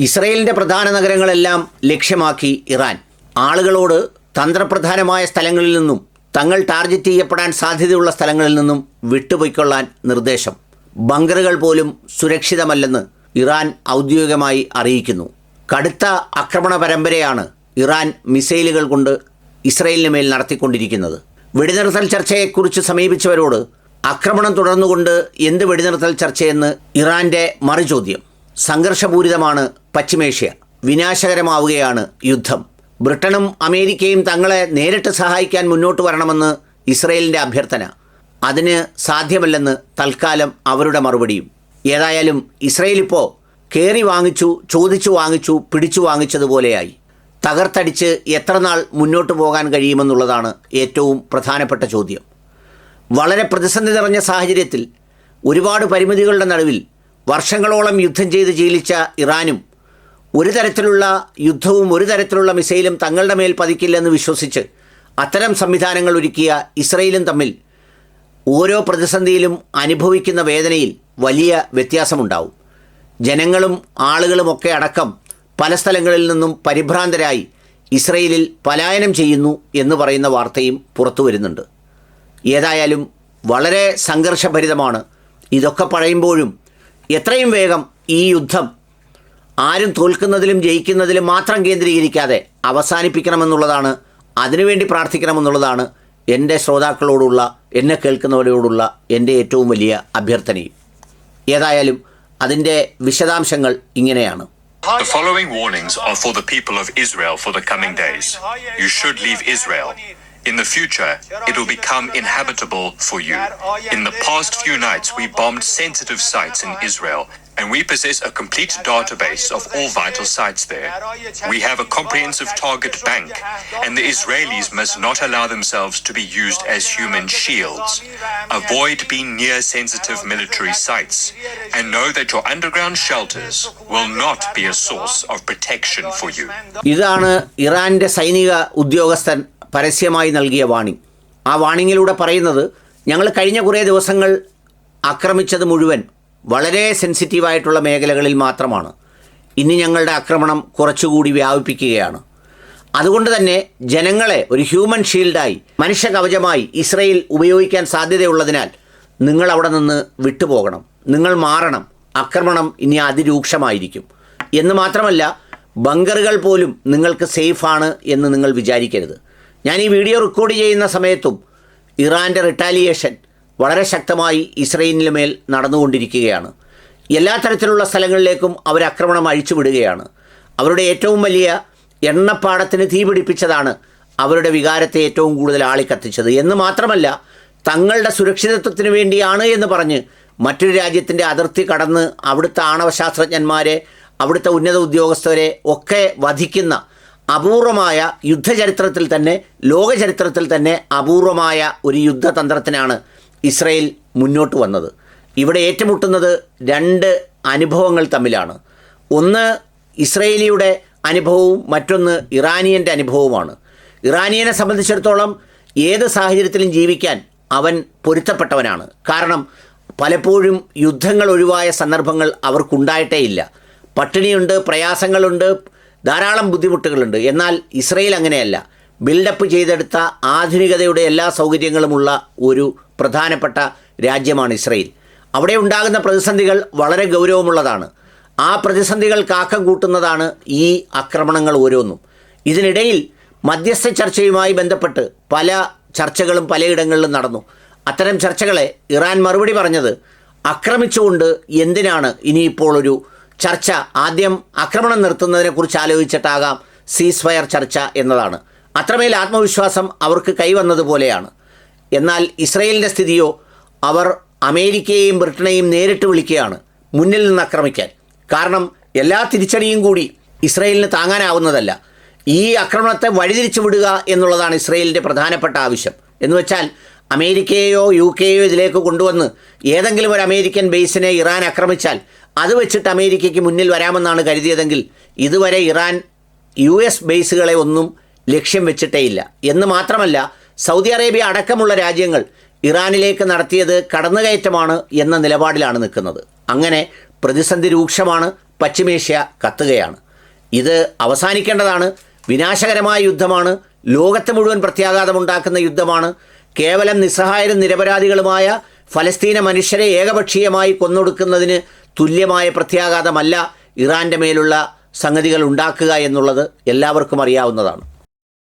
ഇസ്രയേലിന്റെ പ്രധാന നഗരങ്ങളെല്ലാം ലക്ഷ്യമാക്കി ഇറാൻ. ആളുകളോട് തന്ത്രപ്രധാനമായ സ്ഥലങ്ങളിൽ നിന്നും തങ്ങൾ ടാർഗറ്റ് ചെയ്യപ്പെടാൻ സാധ്യതയുള്ള സ്ഥലങ്ങളിൽ നിന്നും വിട്ടുപോയിക്കൊള്ളാൻ നിർദ്ദേശം. ബങ്കറുകൾ പോലും സുരക്ഷിതമല്ലെന്ന് ഇറാൻ ഔദ്യോഗികമായി അറിയിക്കുന്നു. കടുത്ത ആക്രമണ പരമ്പരയാണ് ഇറാൻ മിസൈലുകൾ കൊണ്ട് ഇസ്രയേലിന് മേൽ നടത്തിക്കൊണ്ടിരിക്കുന്നത്. വെടിനിർത്തൽ ചർച്ചയെക്കുറിച്ച് സമീപിച്ചവരോട് ആക്രമണം തുടർന്നുകൊണ്ട് എന്ത് വെടിനിർത്തൽ ചർച്ചയെന്ന് ഇറാന്റെ മറുചോദ്യം. സംഘർഷപൂരിതമാണ് പശ്ചിമേഷ്യ. വിനാശകരമാവുകയാണ് യുദ്ധം. ബ്രിട്ടനും അമേരിക്കയും തങ്ങളെ നേരിട്ട് സഹായിക്കാൻ മുന്നോട്ട് വരണമെന്ന് ഇസ്രയേലിന്റെ അഭ്യർത്ഥന. അതിന് സാധ്യമല്ലെന്ന് തൽക്കാലം അവരുടെ മറുപടിയും. ഏതായാലും ഇസ്രയേൽ ഇപ്പോൾ കയറി വാങ്ങിച്ചു ചോദിച്ചു വാങ്ങിച്ചു പിടിച്ചു വാങ്ങിച്ചതുപോലെയായി. തകർത്തടിച്ച് എത്ര നാൾ മുന്നോട്ട് പോകാൻ കഴിയുമെന്നുള്ളതാണ് ഏറ്റവും പ്രധാനപ്പെട്ട ചോദ്യം. വളരെ പ്രതിസന്ധി നിറഞ്ഞ സാഹചര്യത്തിൽ ഒരുപാട് പരിമിതികളുടെ നടുവിൽ വർഷങ്ങളോളം യുദ്ധം ചെയ്ത് ശീലിച്ച ഇറാനും ഒരു തരത്തിലുള്ള യുദ്ധവും ഒരു തരത്തിലുള്ള മിസൈലും തങ്ങളുടെ മേൽ പതിക്കില്ലെന്ന് വിശ്വസിച്ച് അത്തരം സംവിധാനങ്ങൾ ഒരുക്കിയ ഇസ്രയേലും തമ്മിൽ ഓരോ പ്രതിസന്ധിയിലും അനുഭവിക്കുന്ന വേദനയിൽ വലിയ വ്യത്യാസമുണ്ടാവും. ജനങ്ങളും ആളുകളുമൊക്കെ അടക്കം പല സ്ഥലങ്ങളിൽ നിന്നും പരിഭ്രാന്തരായി ഇസ്രയേലിൽ പലായനം ചെയ്യുന്നു എന്ന് പറയുന്ന വാർത്തയും പുറത്തു വരുന്നുണ്ട്. ഏതായാലും വളരെ സംഘർഷഭരിതമാണ്. ഇതൊക്കെ പറയുമ്പോഴും എത്രയും വേഗം ഈ യുദ്ധം ആരും തോൽക്കുന്നതിലും ജയിക്കുന്നതിലും മാത്രം കേന്ദ്രീകരിക്കാതെ അവസാനിപ്പിക്കണമെന്നുള്ളതാണ് അതിനുവേണ്ടി പ്രാർത്ഥിക്കണമെന്നുള്ളതാണ് എന്റെ ശ്രോതാക്കളോടുള്ള എന്നെ കേൾക്കുന്നവരോടുള്ള എന്റെ ഏറ്റവും വലിയ അഭ്യർത്ഥനയും ഏതായാലും അതിന്റെ വിശദാംശങ്ങൾ ഇങ്ങനെയാണ് The following warnings are for the people of Israel for the coming days. You should leave Israel. In the future, it will become inhabitable for you. In the past few nights, we bombed sensitive sites in Israel, and we possess a complete database of all vital sites there. We have a comprehensive target bank, and the Israelis must not allow themselves to be used as human shields. Avoid being near sensitive military sites, and know that your underground shelters will not be a source of protection for you. ഇതാണ് ഇറാന്റെ സൈനിക ഉദ്യോഗസ്ഥൻ പരസ്യമായി നൽകിയ warning. ആ വാണിങ്ങിലൂടെ പറയുന്നത് ഞങ്ങൾ കഴിഞ്ഞ കുറേ ദിവസങ്ങൾ ആക്രമിച്ചത് മുഴുവൻ വളരെ സെൻസിറ്റീവായിട്ടുള്ള മേഖലകളിൽ മാത്രമാണ്. ഇനി ഞങ്ങളുടെ ആക്രമണം കുറച്ചുകൂടി വ്യാപിപ്പിക്കുകയാണ്. അതുകൊണ്ട് തന്നെ ജനങ്ങളെ ഒരു ഹ്യൂമൻ ഷീൽഡായി മനുഷ്യ കവചമായി ഇസ്രയേൽ ഉപയോഗിക്കാൻ സാധ്യതയുള്ളതിനാൽ നിങ്ങൾ അവിടെ നിന്ന് വിട്ടുപോകണം. നിങ്ങൾ മാറണം. ആക്രമണം ഇനി അതിരൂക്ഷമായിരിക്കും. എന്ന് മാത്രമല്ല ബങ്കറുകൾ പോലും നിങ്ങൾക്ക് സേഫാണ് എന്ന് നിങ്ങൾ വിചാരിക്കരുത്. ഞാൻ ഈ വീഡിയോ റെക്കോർഡ് ചെയ്യുന്ന സമയത്തും ഇറാന്റെ റിട്ടാലിയേഷൻ വളരെ ശക്തമായി ഇസ്രയേലിന് മേൽ നടന്നുകൊണ്ടിരിക്കുകയാണ്. എല്ലാ തരത്തിലുള്ള സ്ഥലങ്ങളിലേക്കും അവർ ആക്രമണം അഴിച്ചുവിടുകയാണ്. അവരുടെ ഏറ്റവും വലിയ എണ്ണപ്പാടത്തിന് തീപിടിപ്പിച്ചതാണ് അവരുടെ വികാരത്തെ ഏറ്റവും കൂടുതൽ ആളിക്കത്തിച്ചത്. എന്ന് മാത്രമല്ല തങ്ങളുടെ സുരക്ഷിതത്വത്തിന് വേണ്ടിയാണ് എന്ന് പറഞ്ഞ് മറ്റൊരു രാജ്യത്തിന്റെ അതിർത്തി കടന്ന് അവിടുത്തെ ആണവശാസ്ത്രജ്ഞന്മാരെ അവിടുത്തെ ഉന്നത ഉദ്യോഗസ്ഥരെ ഒക്കെ വധിക്കുന്ന അപൂർവമായ യുദ്ധചരിത്രത്തിൽ തന്നെ ലോകചരിത്രത്തിൽ തന്നെ അപൂർവമായ ഒരു യുദ്ധതന്ത്രത്തിനാണ് ഇസ്രയേൽ മുന്നോട്ട് വന്നത്. ഇവിടെ ഏറ്റുമുട്ടുന്നത് രണ്ട് അനുഭവങ്ങൾ തമ്മിലാണ്. ഒന്ന് ഇസ്രയേലിയുടെ അനുഭവവും മറ്റൊന്ന് ഇറാനിയന്റെ അനുഭവവുമാണ്. ഇറാനിയനെ സംബന്ധിച്ചിടത്തോളം ഏത് സാഹചര്യത്തിലും ജീവിക്കാൻ അവൻ പൊരുത്തപ്പെട്ടവനാണ്. കാരണം പലപ്പോഴും യുദ്ധങ്ങൾ ഒഴിവായ സന്ദർഭങ്ങൾ അവർക്കുണ്ടായിട്ടേ ഇല്ല പട്ടിണിയുണ്ട് പ്രയാസങ്ങളുണ്ട് ധാരാളം ബുദ്ധിമുട്ടുകളുണ്ട്. എന്നാൽ ഇസ്രയേൽ അങ്ങനെയല്ല. ബിൽഡപ്പ് ചെയ്തെടുത്ത ആധുനികതയുടെ എല്ലാ സൗകര്യങ്ങളുമുള്ള ഒരു പ്രധാനപ്പെട്ട രാജ്യമാണ് ഇസ്രയേൽ. അവിടെ ഉണ്ടാകുന്ന പ്രതിസന്ധികൾ വളരെ ഗൗരവമുള്ളതാണ്. ആ പ്രതിസന്ധികൾ കാക്കം കൂട്ടുന്നതാണ് ഈ ആക്രമണങ്ങൾ ഓരോന്നും. ഇതിനിടയിൽ മധ്യസ്ഥ ചർച്ചയുമായി ബന്ധപ്പെട്ട് പല ചർച്ചകളും പലയിടങ്ങളിലും നടന്നു. അത്തരം ചർച്ചകളെ ഇറാൻ മറുപടി പറഞ്ഞത് ആക്രമിച്ചുകൊണ്ട് എന്തിനാണ് ഇനിയിപ്പോൾ ഒരു ചർച്ച. ആദ്യം ആക്രമണം നിർത്തുന്നതിനെക്കുറിച്ച് ആലോചിച്ചിട്ടാകാം സീസ് ഫയർ ചർച്ച എന്നതാണ്. അത്രമേൽ ആത്മവിശ്വാസം അവർക്ക് കൈവന്നതുപോലെയാണ് എന്നാൽ ഇസ്രയേലിന്റെ സ്ഥിതിയോ അവർ അമേരിക്കയെയും ബ്രിട്ടനെയും നേരിട്ട് വിളിക്കുകയാണ് മുന്നിൽ നിന്ന് ആക്രമിക്കാൻ. കാരണം എല്ലാ തിരിച്ചടിയും കൂടി ഇസ്രയേലിന് താങ്ങാനാവുന്നതല്ല. ഈ ആക്രമണത്തെ വഴിതിരിച്ചു വിടുക എന്നുള്ളതാണ് ഇസ്രയേലിന്റെ പ്രധാനപ്പെട്ട ആവശ്യം. എന്ന് വെച്ചാൽ അമേരിക്കയെയോ യു കെയോ ഇതിലേക്ക് കൊണ്ടുവന്ന് ഏതെങ്കിലും ഒരു അമേരിക്കൻ ബേസിനെ ഇറാൻ ആക്രമിച്ചാൽ അത് വെച്ചിട്ട് അമേരിക്കയ്ക്ക് മുന്നിൽ വരാമെന്നാണ് കരുതിയതെങ്കിൽ ഇതുവരെ ഇറാൻ യു എസ് ബേസുകളെ ഒന്നും ലക്ഷ്യം വെച്ചിട്ടേയില്ല എന്ന് മാത്രമല്ല സൗദി അറേബ്യ അടക്കമുള്ള രാജ്യങ്ങൾ ഇറാനിലേക്ക് നടത്തിയത് കടന്നുകയറ്റമാണ് എന്ന നിലപാടിലാണ് നിൽക്കുന്നത്. അങ്ങനെ പ്രതിസന്ധി രൂക്ഷമാണ് പശ്ചിമേഷ്യ കത്തുകയാണ്. ഇത് അവസാനിക്കേണ്ടതാണ്. വിനാശകരമായ യുദ്ധമാണ്. ലോകത്തെ മുഴുവൻ പ്രത്യാഘാതമുണ്ടാക്കുന്ന യുദ്ധമാണ്. കേവലം നിസ്സഹായരും നിരപരാധികളുമായ ഫലസ്തീന മനുഷ്യരെ ഏകപക്ഷീയമായി കൊന്നൊടുക്കുന്നതിന് തുല്യമായ പ്രത്യാഘാതമല്ല ഇറാന്റെ മേലുള്ള സംഗതികൾ ഉണ്ടാക്കുക എന്നുള്ളത് എല്ലാവർക്കും അറിയാവുന്നതാണ്.